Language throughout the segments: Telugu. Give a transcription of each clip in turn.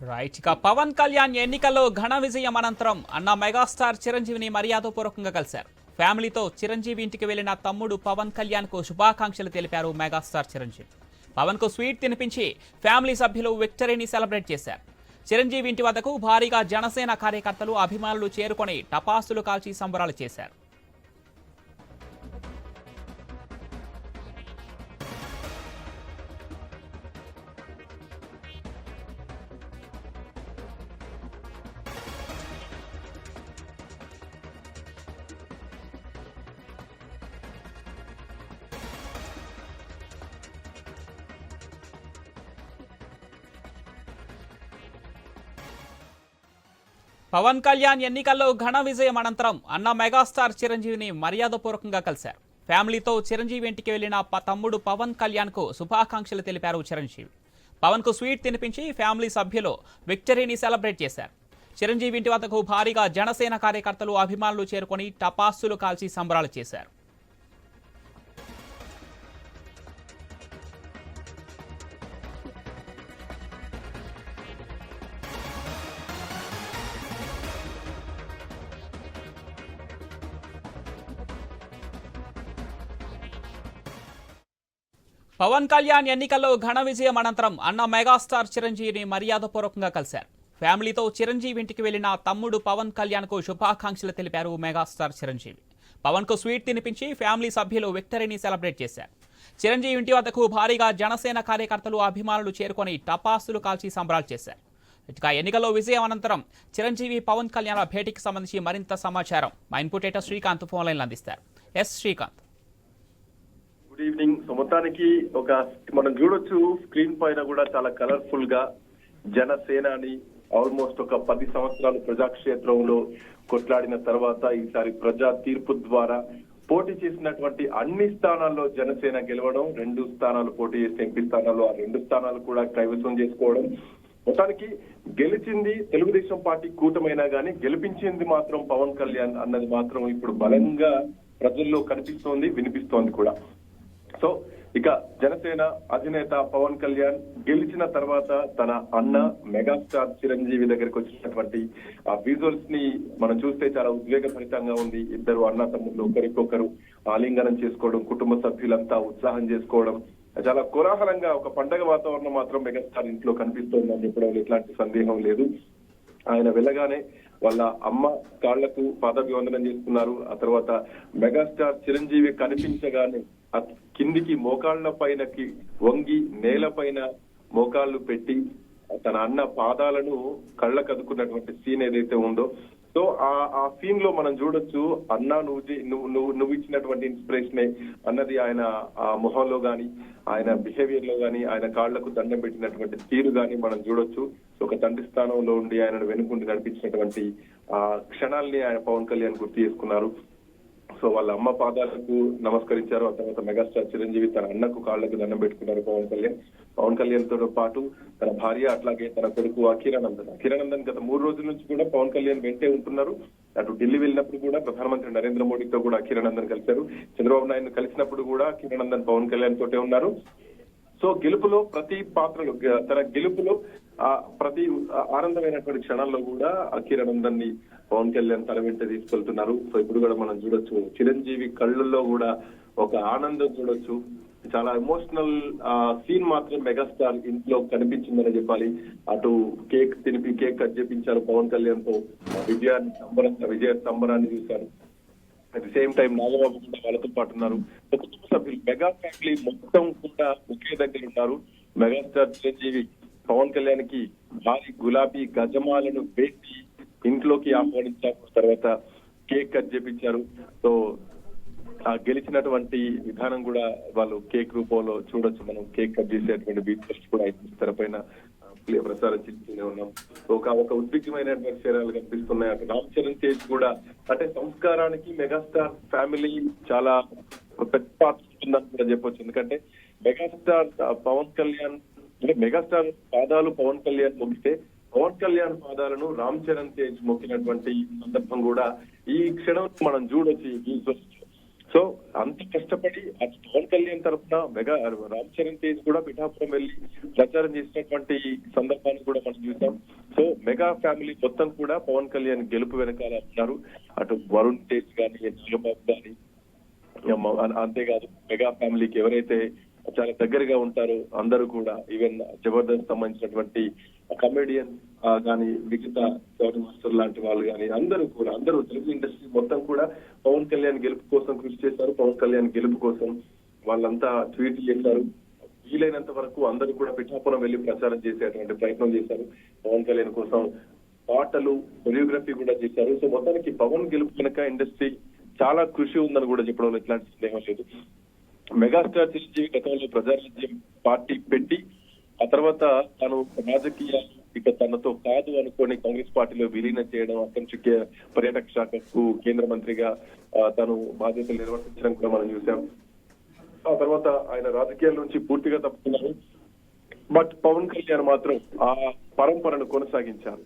రైట్ ఇక పవన్ కళ్యాణ్ ఎన్నికల్లో ఘన విజయం అనంతరం అన్న మెగాస్టార్ చిరంజీవిని మర్యాదపూర్వకంగా కలిశారు. ఫ్యామిలీతో చిరంజీవి ఇంటికి వెళ్ళిన తమ్ముడు పవన్ కళ్యాణ్కు శుభాకాంక్షలు తెలిపారు మెగాస్టార్ చిరంజీవి. పవన్కు స్వీట్ తినిపించి ఫ్యామిలీ సభ్యులు విక్టరీని సెలబ్రేట్ చేశారు. చిరంజీవి ఇంటి వద్దకు భారీగా జనసేన కార్యకర్తలు అభిమానులు చేరుకొని టపాసులు కాల్చి సంబరాలు చేశారు. పవన్ కళ్యాణ్ ఎన్నికల్లో ఘన విజయం అనంతరం అన్న మెగాస్టార్ చిరంజీవిని మర్యాదపూర్వకంగా కలిశారు. ఫ్యామిలీతో చిరంజీవి ఇంటికి వెళ్ళిన తమ్ముడు పవన్ కళ్యాణ్కు శుభాకాంక్షలు తెలిపారు చిరంజీవి. పవన్కు స్వీట్ తినిపించి ఫ్యామిలీ సభ్యులు విక్టరీని సెలబ్రేట్ చేశారు. చిరంజీవి ఇంటి వద్దకు భారీగా జనసేన కార్యకర్తలు అభిమానులు చేరుకొని టపాసులు కాల్చి సంబరాలు చేశారు. పవన్ కళ్యాణ్ ఎన్నికల్లో ఘన విజయం అనంతరం అన్న మెగాస్టార్ చిరంజీవిని మర్యాదపూర్వకంగా కలిశారు. ఫ్యామిలీతో చిరంజీవి ఇంటికి వెళ్ళిన తమ్ముడు పవన్ కళ్యాణ్కు శుభాకాంక్షలు తెలిపారు మెగాస్టార్ చిరంజీవి. పవన్కు స్వీట్ తినిపించి ఫ్యామిలీ సభ్యులు విక్టరీని సెలబ్రేట్ చేశారు. చిరంజీవి ఇంటి వద్దకు భారీగా జనసేన కార్యకర్తలు అభిమానులు చేరుకొని టపాసులు కాల్చి సంబరాలు చేశారు. ఇక ఎన్నికల్లో విజయం అనంతరం చిరంజీవి పవన్ కళ్యాణ్ భేటీకి సంబంధించి మరింత సమాచారం. మా ఇన్పుట్ శ్రీకాంత్ ఫోన్లైన్లు అందిస్తారు. S Srikanth. Good evening so మొత్తానికి ఒక మనం చూడొచ్చు స్క్రీన్ పైన కూడా చాలా కలర్ఫుల్గా జనసేనాని ఆల్మోస్ట్ ఒక పది సంవత్సరాలు ప్రజాక్షేత్రంలో కొట్లాడిన తర్వాత ఈసారి ప్రజా తీర్పు ద్వారా పోటీ చేసినటువంటి అన్ని స్థానాల్లో జనసేన గెలవడం రెండు స్థానాలు పోటీ చేసిన ఎంపీ స్థానాల్లో ఆ రెండు స్థానాలు కూడా కైవసం చేసుకోవడం. మొత్తానికి గెలిచింది తెలుగుదేశం పార్టీ కూటమైనా కానీ గెలిపించింది మాత్రం పవన్ కళ్యాణ్ అన్నది మాత్రం ఇప్పుడు బలంగా ప్రజల్లో కనిపిస్తోంది వినిపిస్తోంది కూడా. సో ఇక జనసేన అధినేత పవన్ కళ్యాణ్ గెలిచిన తర్వాత తన అన్న మెగాస్టార్ చిరంజీవి దగ్గరికి వచ్చినటువంటి ఆ విజువల్స్ని మనం చూస్తే చాలా ఉద్వేగభరితంగా ఉంది. ఇద్దరు అన్న తమ్ముళ్ళు ఒకరికొకరు ఆలింగనం చేసుకోవడం కుటుంబ సభ్యులంతా ఉత్సాహం చేసుకోవడం చాలా కోలాహలంగా ఒక పండగ వాతావరణం మాత్రం మెగాస్టార్ ఇంట్లో కనిపిస్తోందని చెప్పడం ఎట్లాంటి సందేహం లేదు. ఆయన వెళ్ళగానే వాళ్ళ అమ్మ కాళ్ళకు పాదాభివందనం చేస్తున్నారు. ఆ తర్వాత మెగాస్టార్ చిరంజీవి కనిపించగానే కిందికి మోకాళ్ళ పైనకి వంగి నేల పైన మోకాళ్ళు పెట్టి తన అన్న పాదాలను కళ్ళ కదుకున్నటువంటి సీన్ ఏదైతే ఉందో. సో ఆ ఆ సీన్లో మనం చూడొచ్చు అన్న నువ్వు నువ్వు నువ్వు నువ్వు ఇచ్చినటువంటి ఇన్స్పిరేషనే అన్నది ఆయన ఆ మొహంలో గాని ఆయన బిహేవియర్లో గాని ఆయన కాళ్ళకు దండం పెట్టినటువంటి తీరు గాని మనం చూడొచ్చు. ఒక తండ్రి స్థానంలో ఉండి ఆయనను వెనుకుండి నడిపించినటువంటి ఆ క్షణాల్ని ఆయన పవన్ కళ్యాణ్ గుర్తు చేసుకున్నారు. సో వాళ్ళ అమ్మ పాదాలకు నమస్కరించారు. ఆ తర్వాత మెగాస్టార్ చిరంజీవి తన అన్నకు కాళ్ళకు దండం పెట్టుకున్నారు పవన్ కళ్యాణ్. పవన్ కళ్యాణ్తో పాటు తన భార్య అట్లాగే తన కొడుకు అఖిరానందన్. అఖిరానందన్ గత మూడు రోజుల నుంచి కూడా పవన్ కళ్యాణ్ వెంటే ఉంటున్నారు. అటు ఢిల్లీ వెళ్ళినప్పుడు కూడా ప్రధానమంత్రి నరేంద్ర మోడీతో కూడా అఖిరానందన్ కలిశారు. చంద్రబాబు నాయుడు కలిసినప్పుడు కూడా అఖిరానందన్ పవన్ కళ్యాణ్ తోటే ఉన్నారు. సో గెలుపులో ప్రతి పాత్రలో తన గెలుపులో ప్రతి ఆనందమైనటువంటి క్షణాల్లో కూడా అఖిరానందన్ పవన్ కళ్యాణ్ తన వెంట తీసుకెళ్తున్నారు. సో ఇప్పుడు కూడా మనం చూడొచ్చు చిరంజీవి కళ్ళల్లో కూడా ఒక ఆనందం చూడొచ్చు. చాలా ఎమోషనల్ సీన్ మాత్రం మెగాస్టార్ ఇంట్లో కనిపించిందని చెప్పాలి. అటు కేక్ తినిపి కేక్ కట్ చేపించారు పవన్ కళ్యాణ్తో విజయాన్ని సంబరం విజయ సంబరాన్ని చూశారు. At the same time Nagababu కూడా వాళ్ళతో పాటు ఉన్నారు. కుటుంబ సభ్యులు మెగా ఫ్యామిలీ మొత్తం కూడా ఒకే దగ్గర ఉన్నారు మెగాస్టార్ చిరంజీవి పవన్ కళ్యాణ్కి భారీ గులాబీ గజమాలను వేసి ఇంట్లోకి ఆహ్వానించారు. తర్వాత కేక్ కట్ చేపించారు. సో ఆ గెలిచినటువంటి విధానం కూడా వాళ్ళు కేక్ రూపంలో చూడొచ్చు. మనం కేక్ కట్ చేసేటువంటి బీచ్ కూడా తెరపైన ప్లే- ప్రసారం చేస్తూనే ఉన్నాం. ఒక ఒక ఉద్విగ్నమైనటువంటి చర్యలు కనిపిస్తున్నాయి. అటు రామ్ చరణ్ తేజ్ కూడా అంటే సంస్కారానికి మెగాస్టార్ ఫ్యామిలీ చాలా పెద్ద పాత్ర ఉందని కూడా చెప్పొచ్చు. ఎందుకంటే మెగాస్టార్ పవన్ కళ్యాణ్ అంటే మెగాస్టార్ పాదాలు పవన్ కళ్యాణ్ ముగిస్తే పవన్ కళ్యాణ్ పాదాలను రామ్ చరణ్ తేజ్ మొక్కినటువంటి సందర్భం కూడా ఈ క్షణం మనం చూడొచ్చు సో అంత కష్టపడి అటు పవన్ కళ్యాణ్ తరఫున మెగా రామ్ చరణ్ తేజ్ కూడా పిఠాపురం వెళ్ళి ప్రచారం చేసినటువంటి సందర్భాన్ని కూడా మనం చూసాం. సో మెగా ఫ్యామిలీ మొత్తం కూడా పవన్ కళ్యాణ్ గెలుపు వెనకాల ఉన్నారు. అటు వరుణ్ తేజ్ గాని నాగబాబు గాని అంతేకాదు మెగా ఫ్యామిలీకి ఎవరైతే చాలా దగ్గరగా ఉంటారు అందరూ కూడా. ఈవెన్ జబర్దస్త్ సంబంధించినటువంటి కమెడియన్ కానీ మిగతా గౌరవ మాస్టర్ లాంటి వాళ్ళు కానీ అందరూ కూడా అందరూ తెలుగు ఇండస్ట్రీ మొత్తం కూడా పవన్ కళ్యాణ్ గెలుపు కోసం కృషి చేశారు. పవన్ కళ్యాణ్ గెలుపు కోసం వాళ్ళంతా ట్వీట్ చేశారు. వీలైనంత వరకు అందరూ కూడా పిఠాపురం వెళ్ళి ప్రచారం చేసేటువంటి ప్రయత్నం చేశారు. పవన్ కళ్యాణ్ కోసం పాటలు కొరియోగ్రఫీ కూడా చేశారు. సో మొత్తానికి పవన్ గెలుపు కనుక ఇండస్ట్రీ చాలా కృషి ఉందని కూడా చెప్పడంలో ఎట్లాంటి సందేహం లేదు. మెగాస్టార్ చిరంజీవి గతంలో ప్రజారాజ్యం పార్టీ పెట్టి ఆ తర్వాత తను రాజకీయ ఇక తనతో కాదు అనుకొని కాంగ్రెస్ పార్టీలో విలీనం చేయడం అక్కడి నుంచి పర్యాటక శాఖకు కేంద్ర మంత్రిగా తను బాధ్యతలు నిర్వర్తించడం కూడా మనం చూసాం ఆ తర్వాత ఆయన రాజకీయాల నుంచి పూర్తిగా తప్పుకున్నారు. బట్ పవన్ కళ్యాణ్ మాత్రం ఆ పరంపరను కొనసాగించారు.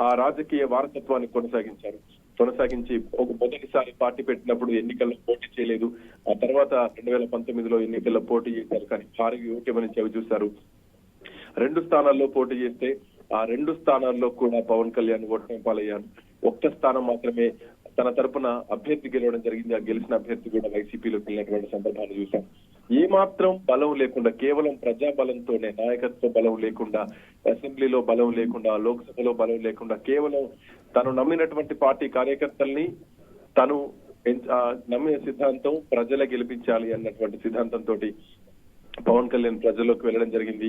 ఆ రాజకీయ వారసత్వాన్ని కొనసాగించారు. కొనసాగించి ఒక మొదటిసారి పార్టీ పెట్టినప్పుడు ఎన్నికల్లో పోటీ చేయలేదు. ఆ తర్వాత రెండు వేల పంతొమ్మిదిలో ఎన్నికల్లో పోటీ చేశారు కానీ భారీ ఓటమని చెవి చూశారు. రెండు స్థానాల్లో పోటీ చేస్తే ఆ రెండు స్థానాల్లో కూడా పవన్ కళ్యాణ్ ఓటమి పాలయ్యారు. ఒక్క స్థానం మాత్రమే తన తరపున అభ్యర్థి గెలవడం జరిగింది. ఆ గెలిచిన అభ్యర్థి కూడా వైసీపీలోకి వెళ్ళినటువంటి సందర్భాలు చూశాం. ఏ మాత్రం బలం లేకుండా కేవలం ప్రజా బలంతోనే నాయకత్వ బలం లేకుండా అసెంబ్లీలో బలం లేకుండా లోక్సభలో బలం లేకుండా కేవలం తను నమ్మినటువంటి పార్టీ కార్యకర్తల్ని తను నమ్మిన సిద్ధాంతం ప్రజలే గెలిపించాలి అన్నటువంటి సిద్ధాంతంతో పవన్ కళ్యాణ్ ప్రజల్లోకి వెళ్ళడం జరిగింది.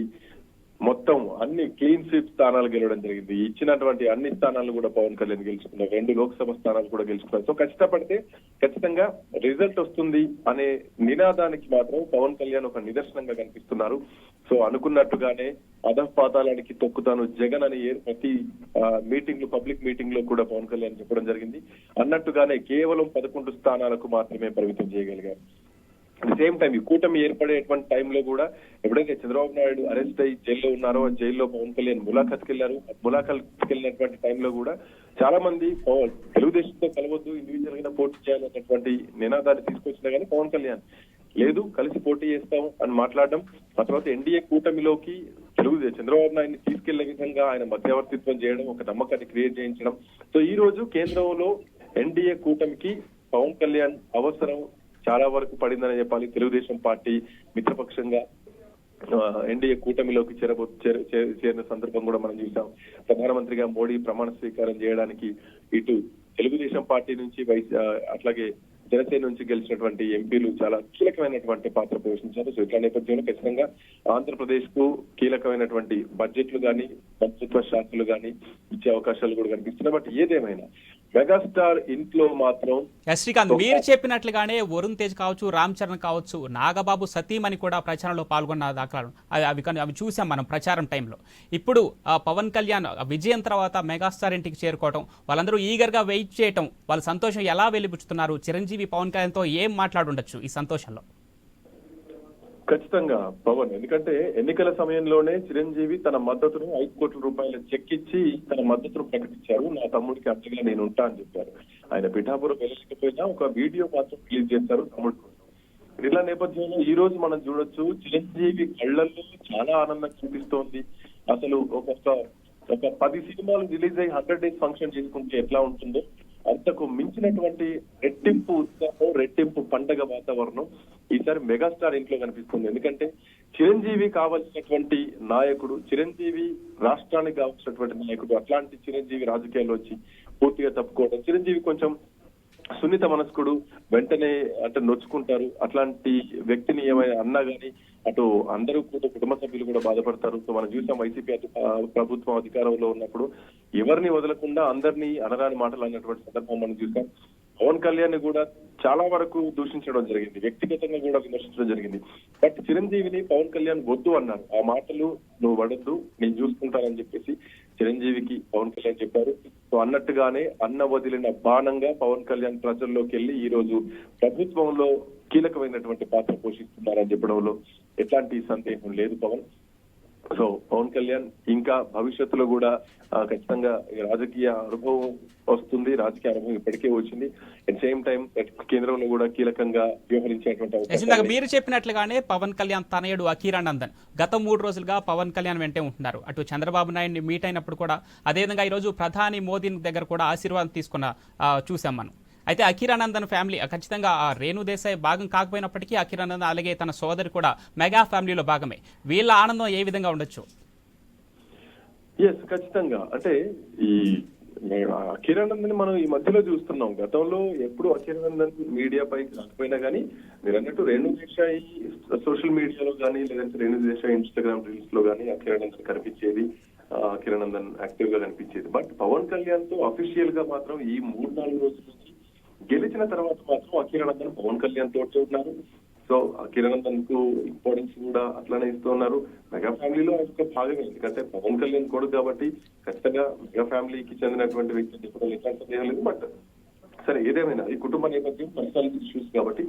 మొత్తం అన్ని క్లీన్ స్వీప్ స్థానాలు గెలవడం జరిగింది. ఇచ్చినటువంటి అన్ని స్థానాలు కూడా పవన్ కళ్యాణ్ గెలుచుకున్నారు. రెండు లోక్సభ స్థానాలు కూడా గెలుచుకున్నారు. సో కష్టపడితే ఖచ్చితంగా రిజల్ట్ వస్తుంది అనే నినాదానికి మాత్రం పవన్ కళ్యాణ్ ఒక నిదర్శనంగా కనిపిస్తున్నారు. సో అనుకున్నట్టుగానే అధపాతాలానికి తొక్కుతాను జగన్ అని ఏ- ప్రతి మీటింగ్లో పబ్లిక్ మీటింగ్లో కూడా పవన్ కళ్యాణ్ చెప్పడం జరిగింది. అన్నట్టుగానే కేవలం పదకొండు స్థానాలకు మాత్రమే పరిమితం చేయగలిగారు. అట్ సేమ్ టైం ఈ కూటమి ఏర్పడేటువంటి టైంలో కూడా ఎప్పుడైతే చంద్రబాబు నాయుడు అరెస్ట్ అయ్యి జైల్లో ఉన్నారో జైల్లో పవన్ కళ్యాణ్ ములాఖత్కి వెళ్ళారు ములాఖత్కి వెళ్ళినటువంటి టైంలో కూడా చాలా మంది తెలుగుదేశంతో కలవద్దు ఇండివిజువల్గా పోటీ చేయాలన్నటువంటి నినాదాన్ని తీసుకొచ్చినా కానీ పవన్ కళ్యాణ్. లేదు కలిసి పోటీ చేస్తాం అని మాట్లాడడం. ఆ తర్వాత ఎన్డీఏ కూటమిలోకి తెలుగుదేశం చంద్రబాబు నాయుడిని తీసుకెళ్ళే విధంగా ఆయన మధ్యవర్తిత్వం చేయడం ఒక నమ్మకాన్ని క్రియేట్ చేయించడం. సో ఈ రోజు కేంద్రంలో ఎన్డీఏ కూటమికి పవన్ కళ్యాణ్ అవసరం చాలా వరకు పడిందని చెప్పాలి. తెలుగుదేశం పార్టీ మిత్రపక్షంగా ఎన్డీఏ కూటమిలోకి చేరబో చేరిన సందర్భం కూడా మనం చూసాం. ప్రధానమంత్రిగా మోడీ ప్రమాణ స్వీకారం చేయడానికి ఇటు తెలుగుదేశం పార్టీ నుంచి వైస్ అట్లాగే జనసేన నుంచి గెలిచినటువంటి ఎంపీలు చాలా కీలకమైనటువంటి పాత్ర పోషించారు. సో ఇట్లా నేపథ్యంలో ఖచ్చితంగా ఆంధ్రప్రదేశ్కు కీలకమైనటువంటి బడ్జెట్లు గాని మంత్రిత్వ శాఖలు కానీ ఇచ్చే అవకాశాలు కూడా కనిపిస్తున్నాయి. బట్ ఏదేమైనా మెగాస్టార్ ఇంట్లో మాత్రం శ్రీకాంత్ మీరు చెప్పినట్లుగానే వరుణ్ తేజ్ కావచ్చు రామ్ చరణ్ కావచ్చు నాగబాబు సతీమణి కూడా ప్రచారంలో పాల్గొన్న దాఖలాలు అవి అవి కను- అవి చూసాం మనం ప్రచారం టైంలో. ఇప్పుడు ఆ, పవన్ కళ్యాణ్ విజయం తర్వాత మెగాస్టార్ ఇంటికి చేరుకోవడం వాళ్ళందరూ ఈగర్గా వెయిట్ చేయటం వాళ్ళ సంతోషం ఎలా వెలిబుచ్చుతున్నారు? చిరంజీవి పవన్ కళ్యాణ్తో ఏం మాట్లాడుండొచ్చు ఈ సంతోషంలో? ఖచ్చితంగా పవన్. ఎందుకంటే ఎన్నికల సమయంలోనే చిరంజీవి తన మద్దతును ఐదు కోట్ల రూపాయల చెక్ ఇచ్చి తన మద్దతును ప్రకటించారు. నా తమ్ముడికి అంతగా నేను ఉంటా అని చెప్పారు. ఆయన పిఠాపురం వెళ్ళకపోయినా ఒక వీడియో మాత్రం రిలీజ్ చేశారు తమ్ముడు. కోసం ఇలా నేపథ్యంలో ఈ రోజు మనం చూడొచ్చు చిరంజీవి కళ్ళల్లో చాలా ఆనందం చూపిస్తోంది. అసలు ఒక ఒక పది సినిమాలు రిలీజ్ అయ్యి హండ్రెడ్ డేస్ ఫంక్షన్ చేసుకుంటే ఎట్లా ఉంటుందో. అంతకు మించినటువంటి రెట్టింపు ఉత్సాహం రెట్టింపు పండగ వాతావరణం ఈసారి మెగాస్టార్ ఇంట్లో కనిపిస్తుంది. ఎందుకంటే చిరంజీవి కావలసినటువంటి నాయకుడు చిరంజీవి రాష్ట్రానికి కావాల్సినటువంటి నాయకుడు అట్లాంటి చిరంజీవి రాజకీయాల్లో వచ్చి పూర్తిగా తప్పుకోవడం చిరంజీవి కొంచెం సున్నిత మనస్కుడు వెంటనే అంటే నొచ్చుకుంటారు. అట్లాంటి వ్యక్తిని ఏమైనా అన్నా గానీ అటు అందరూ కూడా కుటుంబ సభ్యులు కూడా బాధపడతారు. సో మనం చూసాం వైసీపీ ప్రభుత్వం అధికారంలో ఉన్నప్పుడు ఎవరిని వదలకుండా అందరినీ అనరాని మాటలు అన్నటువంటి సందర్భం మనం చూసాం. పవన్ కళ్యాణ్ కూడా చాలా వరకు దూషించడం జరిగింది. వ్యక్తిగతంగా కూడా విమర్శించడం జరిగింది. బట్ చిరంజీవిని పవన్ కళ్యాణ్ వద్దు అన్నారు. ఆ మాటలు నువ్వు పడద్దు నేను చూసుకుంటానని చెప్పేసి చిరంజీవికి పవన్ కళ్యాణ్ చెప్పారు. సో అన్నట్టుగానే అన్న వదిలిన బాణంగా పవన్ కళ్యాణ్ ప్రజల్లోకి వెళ్ళి ఈ రోజు ప్రభుత్వంలో కీలకమైనటువంటి పాత్ర పోషిస్తున్నారని చెప్పడంలో ఎట్లాంటి సందేహం లేదు పవన్. సో పవన్ కళ్యాణ్ ఇంకా భవిష్యత్తులో కూడా ఖచ్చితంగా రాజకీయ అనుభవం వస్తుంది రాజకీయ అనుభవం ఇప్పటికే వచ్చింది. అట్ సేమ్ టైం కేంద్రంలో కూడా కీలకంగా వ్యవహరించేటువంటి మీరు చెప్పినట్లుగానే పవన్ కళ్యాణ్ తనయుడు అఖీరానందన్ గత మూడు రోజులుగా పవన్ కళ్యాణ్ వెంటే ఉంటున్నారు. అటు చంద్రబాబు నాయుడిని మీట్ అయినప్పుడు కూడా అదేవిధంగా ఈరోజు ప్రధాని మోదీ దగ్గర కూడా ఆశీర్వాదం తీసుకున్న చూసాం మనం. అయితే అఖిరానందన్ ఫ్యామిలీ ఖచ్చితంగా ఆ రేణు దేశాయ్ భాగం కాకపోయినప్పటికీ అఖిరానందన్ అలాగే తన సోదరి కూడా మెగా ఫ్యామిలీలో భాగమే. వీళ్ళ ఆనందం ఏ విధంగా ఉండొచ్చు? ఎస్ ఖచ్చితంగా. అంటే ఈ అఖిరానందన్ మనం ఈ మధ్యలో చూస్తున్నాం. గతంలో ఎప్పుడు అఖిరానందన్ మీడియా పైకి రాకపోయినా కానీ మీరు అన్నట్టు రేణు దేశాయి సోషల్ మీడియాలో కానీ లేదంటే రేణు దేశాయి ఇన్స్టాగ్రామ్ రీల్స్లో కానీ అఖిరానందన్ కనిపించేది అఖిరానందన్ యాక్టివ్గా కనిపించేది. బట్ పవన్ కళ్యాణ్తో అఫీషియల్గా మాత్రం ఈ మూడు నాలుగు రోజుల నుంచి గెలిచిన తర్వాత మాత్రం అఖిరానందన్ పవన్ కళ్యాణ్ తోటే ఉన్నారు. సో కిరణందన్కు ఇంపార్టెన్స్ కూడా అట్లానే ఇస్తూ ఉన్నారు. మెగా ఫ్యామిలీలో ఆయన ఒక భాగమే. ఎందుకంటే పవన్ కళ్యాణ్ కొడుకు కాబట్టి ఖచ్చితంగా మెగా ఫ్యామిలీకి చెందినటువంటి వ్యక్తి చెప్పడం ఎట్లాంటి సందేహం లేదు. బట్ సరే ఏదేమైనా ఈ కుటుంబ నేపథ్యం పర్సనల్ ఇష్యూస్ కాబట్టి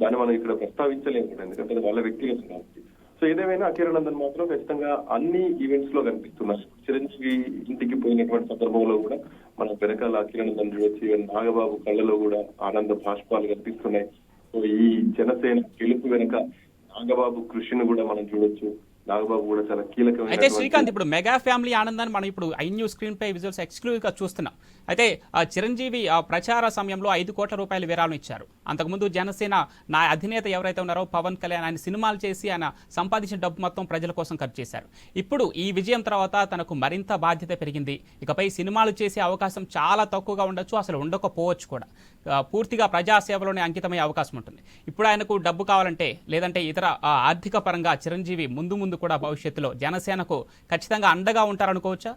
దాన్ని మనం ఇక్కడ ప్రస్తావించలేము. ఎందుకంటే వాళ్ళ వ్యక్తిగతం కాబట్టి. సో ఏదేమైనా అఖిరానందన్ మాత్రం ఖచ్చితంగా అన్ని ఈవెంట్స్లో కనిపిస్తున్నారు. చిరంజీవి ఇంటికి పోయినటువంటి సందర్భంలో కూడా మన వెనకాల అఖిరానందన్ చూడొచ్చు నాగబాబు కళ్ళలో కూడా ఆనంద భాష్పాలు కనిపిస్తున్నాయి. సో ఈ జనసేన గెలుపు వెనుక నాగబాబు కృషిని కూడా మనం చూడొచ్చు. నాగబాబు కూడా చాలా అయితే కీలకమైన శ్రీకాంత్ ఇప్పుడు మెగా ఫ్యామిలీ ఆనందాన్ని మనం ఇప్పుడు ఐ న్యూస్ స్క్రీన్ పై విజువల్స్ ఎక్స్క్లూజివ్గా చూస్తున్నాం. అయితే ఆ చిరంజీవి ఆ ప్రచార సమయంలో ఐదు కోట్ల రూపాయల విరాళం ఇచ్చారు. అంతకుముందు జనసేన నా అధినేత ఎవరైతే ఉన్నారో పవన్ కళ్యాణ్ ఆయన సినిమాలు చేసి ఆయన సంపాదించిన డబ్బు మొత్తం ప్రజల కోసం ఖర్చు చేశారు. ఇప్పుడు ఈ విజయం తర్వాత తనకు మరింత బాధ్యత పెరిగింది. ఇకపై సినిమాలు చేసే అవకాశం చాలా తక్కువగా ఉండొచ్చు అసలు ఉండకపోవచ్చు కూడా. పూర్తిగా ప్రజాసేవలోనే అంకితమయ్యే అవకాశం ఉంటుంది. ఇప్పుడు ఆయనకు డబ్బు కావాలంటే లేదంటే ఇతర ఆర్థిక పరంగా చిరంజీవి ముందు ముందు కూడా భవిష్యత్తులో జనసేనకు ఖచ్చితంగా అండగా ఉంటారనుకోవచ్చా?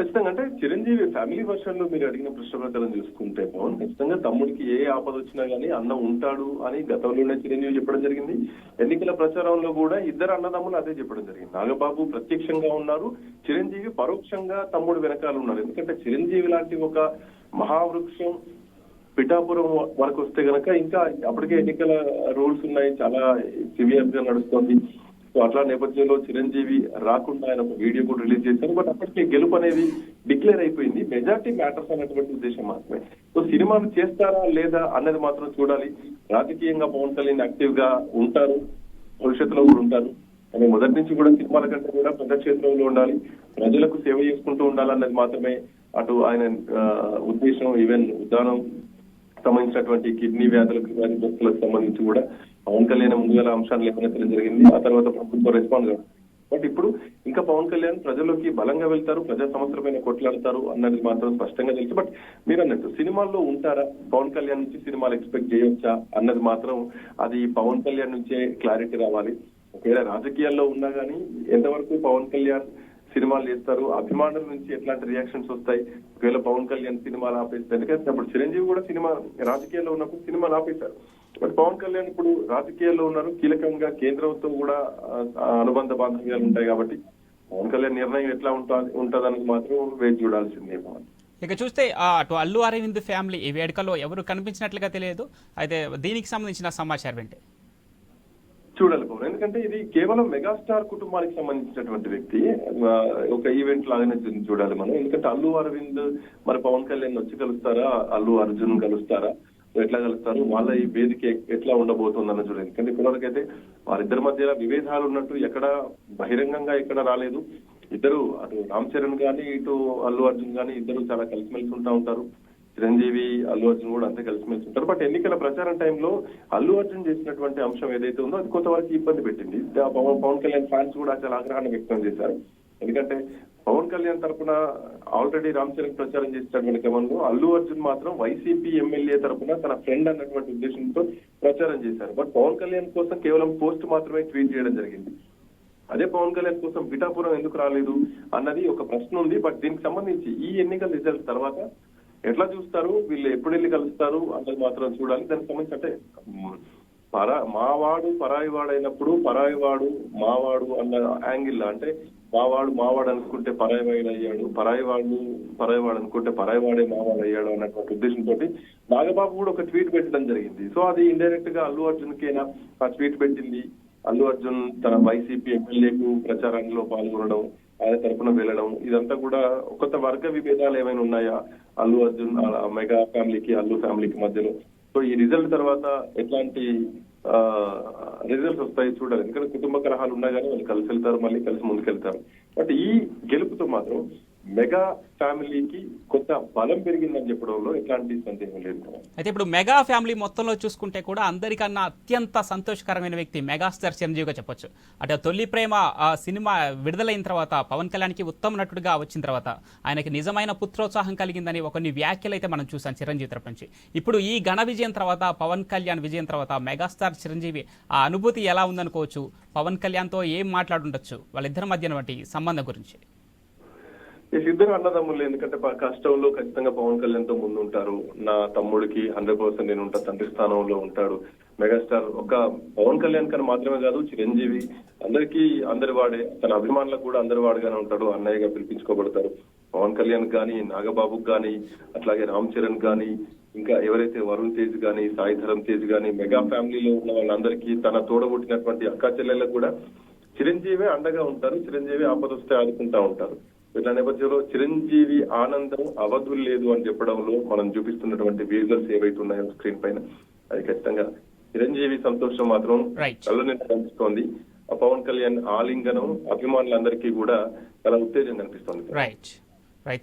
ఖచ్చితంగా. అంటే చిరంజీవి ఫ్యామిలీ వర్షన్లో మీరు అడిగిన ప్రశ్న ప్రకారం చూసుకుంటే పవన్ ఖచ్చితంగా తమ్ముడికి ఏ ఆపద వచ్చినా గానీ అన్న ఉంటాడు అని గతంలోనే చిరంజీవి చెప్పడం జరిగింది. ఎన్నికల ప్రచారంలో కూడా ఇద్దరు అన్నదమ్ములు అదే చెప్పడం జరిగింది. నాగబాబు ప్రత్యక్షంగా ఉన్నారు. చిరంజీవి పరోక్షంగా తమ్ముడు వెనకాల ఉన్నారు. ఎందుకంటే చిరంజీవి లాంటి ఒక మహావృక్షం పిఠాపురం వరకు వస్తే గనక ఇంకా అప్పటికే ఎన్నికల రూల్స్ ఉన్నాయి. చాలా సివియర్గా నడుస్తోంది. సో అట్లా నేపథ్యంలో చిరంజీవి రాకుండా ఆయన ఒక వీడియో కూడా రిలీజ్ చేశారు. బట్ అప్పటికే గెలుపు అనేది డిక్లేర్ అయిపోయింది. మెజార్టీ మ్యాటర్స్ అనేటువంటి ఉద్దేశం మాత్రమే. సో సినిమాలు చేస్తారా లేదా అన్నది మాత్రం చూడాలి. రాజకీయంగా పవన్ కళ్యాణ్ యాక్టివ్గా ఉంటారు. భవిష్యత్తులో కూడా ఉంటారు. కానీ మొదటి నుంచి కూడా సినిమాల కంటే కూడా పెద్ద క్షేత్రంలో ఉండాలి. ప్రజలకు సేవ చేసుకుంటూ ఉండాలన్నది మాత్రమే అటు ఆయన ఉద్దేశం ఈవెన్ ఉద్దానం సంబంధించినటువంటి కిడ్నీ వ్యాధులకు కానీ వ్యాధిగ్రస్తులకు సంబంధించి కూడా పవన్ కళ్యాణ్ ముందుగా అంశాలు లేఖనెత్తడం జరిగింది. ఆ తర్వాత ప్రభుత్వం రెస్పాండ్ కాదు. బట్ ఇప్పుడు ఇంకా పవన్ కళ్యాణ్ ప్రజల్లోకి బలంగా వెళ్తారు ప్రజా సమస్యలపైన కొట్లాడతారు అన్నది మాత్రం స్పష్టంగా తెలుసు. బట్ మీరు అన్నట్టు సినిమాల్లో ఉంటారా? పవన్ కళ్యాణ్ నుంచి సినిమాలు ఎక్స్పెక్ట్ చేయొచ్చా? అన్నది మాత్రం అది పవన్ కళ్యాణ్ నుంచే క్లారిటీ రావాలి. ఒకవేళ రాజకీయాల్లో ఉన్నా కానీ ఎంతవరకు పవన్ కళ్యాణ్ సినిమాలు చేస్తారు. అభిమానుల నుంచి ఎట్లాంటి రియాక్షన్స్ వస్తాయి? ఒకవేళ పవన్ కళ్యాణ్ సినిమాలు ఆపేస్తారు ఎందుకంటే అప్పుడు చిరంజీవి కూడా సినిమా రాజకీయాల్లో ఉన్నప్పుడు సినిమాలు ఆపేశారు. బట్ పవన్ కళ్యాణ్ ఇప్పుడు రాజకీయాల్లో ఉన్నారు. కీలకంగా కేంద్రంతో కూడా అనుబంధ బాంధవ్యాలు ఉంటాయి కాబట్టి పవన్ కళ్యాణ్ నిర్ణయం ఎట్లా ఉంటుంది ఉంటదన్నది మాత్రం వేచి చూడాల్సిందే ఇక చూస్తే అటు అల్లు అరవింద్ ఫ్యామిలీ ఈ వేడుకలో ఎవరు కనిపించినట్లుగా తెలియదు. అయితే దీనికి సంబంధించిన సమాచారం ఏంటి? చూడాలి ఎందుకంటే ఇది కేవలం మెగాస్టార్ కుటుంబానికి సంబంధించినటువంటి వ్యక్తి ఒక ఈవెంట్ లాగానే చూడాలి మనం. ఎందుకంటే అల్లు అరవింద్ మరి పవన్ కళ్యాణ్ వచ్చి కలుస్తారా? అల్లు అర్జున్ కలుస్తారా? ఎట్లా కలుస్తారు? వాళ్ళ ఈ వేదిక ఎట్లా ఉండబోతుంది అన్న చూడాలి. ఎందుకంటే ఇప్పటివరకైతే వారిద్దరి మధ్య విభేదాలు ఉన్నట్టు ఎక్కడ బహిరంగంగా ఎక్కడ రాలేదు. ఇద్దరు అటు రామ్ చరణ్ గాని ఇటు అల్లు అర్జున్ గాని ఇద్దరు చాలా కలిసిమెలిసి ఉంటా ఉంటారు. చిరంజీవి అల్లు అర్జున్ కూడా అంతే కలిసిమెలిసి ఉంటారు. బట్ ఎన్నికల ప్రచారం టైంలో అల్లు అర్జున్ చేసినటువంటి అంశం ఏదైతే ఉందో అది కొంతవరకు ఇబ్బంది పెట్టింది. పవన్ కళ్యాణ్ ఫ్యాన్స్ కూడా చాలా ఆగ్రహాన్ని వ్యక్తం చేశారు. ఎందుకంటే పవన్ కళ్యాణ్ తరపున ఆల్రెడీ రామ్ చరణ్ ప్రచారం చేసినటువంటి క్రమంలో అల్లు అర్జున్ మాత్రం వైసీపీ ఎమ్మెల్యే తరపున తన ఫ్రెండ్ అన్నటువంటి ఉద్దేశంతో ప్రచారం చేశారు. బట్ పవన్ కళ్యాణ్ కోసం కేవలం పోస్ట్ మాత్రమే ట్వీట్ చేయడం జరిగింది. అదే పవన్ కళ్యాణ్ కోసం పిఠాపురం ఎందుకు రాలేదు అన్నది ఒక ప్రశ్న ఉంది. బట్ దీనికి సంబంధించి ఈ ఎన్నికల రిజల్ట్ తర్వాత ఎట్లా చూస్తారు? వీళ్ళు ఎప్పుడు వెళ్ళి కలుస్తారు? అన్నది మాత్రం చూడాలి. దానికి సంబంధించి అంటే పరా మావాడు పరాయి వాడు అయినప్పుడు పరాయి వాడు మావాడు అన్న యాంగిల్ అంటే మావాడు మావాడు అనుకుంటే పరాయి వాడు అయ్యాడు పరాయి వాడు పరాయి వాడు అనుకుంటే పరాయి వాడే మావాడు అయ్యాడు అన్నటువంటి ఉద్దేశంతో నాగబాబు కూడా ఒక ట్వీట్ పెట్టడం జరిగింది. సో అది ఇండైరెక్ట్గా అల్లు అర్జున్ కేనా ఆ ట్వీట్ పెట్టింది. అల్లు అర్జున్ తన వైసీపీ ఎమ్మెల్యేకు ప్రచారంలో పాల్గొనడం ఆయన తరపున వెళ్ళడం. ఇదంతా కూడా కొత్త వర్గ విభేదాలు ఏమైనా ఉన్నాయా? అల్లు అర్జున్ మెగా ఫ్యామిలీకి అల్లు ఫ్యామిలీకి మధ్యలో. సో ఈ రిజల్ట్ తర్వాత ఎట్లాంటి రిజల్ట్స్ వస్తాయి చూడాలి. ఎందుకంటే కుటుంబ కలహాలు ఉన్నా కానీ వాళ్ళు కలిసి వెళ్తారు మళ్ళీ కలిసి ముందుకెళ్తారు. బట్ ఈ గెలుపుతో మాత్రం మెగా ఫ్యామిలీకి కొంత బలం పెరిగిందని చెప్పడంలో ఎట్లాంటి సందేహం లేదు అయితే ఇప్పుడు మెగా ఫ్యామిలీ మొత్తంలో చూసుకుంటే కూడా అందరికన్నా అత్యంత సంతోషకరమైన వ్యక్తి మెగాస్టార్ చిరంజీవిగా చెప్పొచ్చు. అంటే తొలి ప్రేమ ఆ సినిమా విడుదలైన తర్వాత పవన్ కళ్యాణ్కి ఉత్తమ నటుడిగా వచ్చిన తర్వాత ఆయనకి నిజమైన పుత్రోత్సాహం కలిగిందని కొన్ని వ్యాఖ్యలు అయితే మనం చూసాం చిరంజీవి తరపు నుంచి. ఇప్పుడు ఈ ఘన విజయం తర్వాత పవన్ కళ్యాణ్ విజయం తర్వాత మెగాస్టార్ చిరంజీవి ఆ అనుభూతి ఎలా ఉందనుకోవచ్చు? పవన్ కళ్యాణ్తో ఏం మాట్లాడుండొచ్చు? వాళ్ళిద్దరి మధ్యన వంటి సంబంధం గురించి. ఇద్దరు అన్నదమ్ములు ఎందుకంటే కష్టంలో ఖచ్చితంగా పవన్ కళ్యాణ్తో ముందు ఉంటారు నా తమ్ముడికి హండ్రెడ్ పర్సెంట్ నేను ఉంటా తండ్రి స్థానంలో ఉంటాడు. మెగాస్టార్ ఒక పవన్ కళ్యాణ్ కన్నా మాత్రమే కాదు చిరంజీవి అందరికీ అందరి వాడే తన అభిమానులకు కూడా అందరి వాడుగానే ఉంటాడు. అన్నయ్యగా పిలిపించుకోబడతారు. పవన్ కళ్యాణ్ కానీ నాగబాబుకి కానీ అట్లాగే రామ్ చరణ్ కానీ ఇంకా ఎవరైతే వరుణ్ తేజ్ కానీ సాయి ధరమ్ తేజ్ కానీ మెగా ఫ్యామిలీలో ఉన్న వాళ్ళందరికీ తన తోడబుట్టినటువంటి అక్కా చెల్లెళ్ళకు కూడా చిరంజీవి అండగా ఉంటారు. చిరంజీవి ఆపద వస్తే ఆదుకుంటా ఉంటారు. ఇట్లా నేపథ్యంలో చిరంజీవి ఆనందం అవధులు లేదు అని చెప్పడంలో మనం చూపిస్తున్నటువంటి విజువల్స్ ఏవైతే ఉన్నాయో స్క్రీన్ పైన అది ఖచ్చితంగా చిరంజీవి సంతోషం మాత్రం కనిపిస్తోంది. ఆ పవన్ కళ్యాణ్ ఆలింగనం అభిమానులందరికీ కూడా చాలా ఉత్తేజం కనిపిస్తోంది. రైట్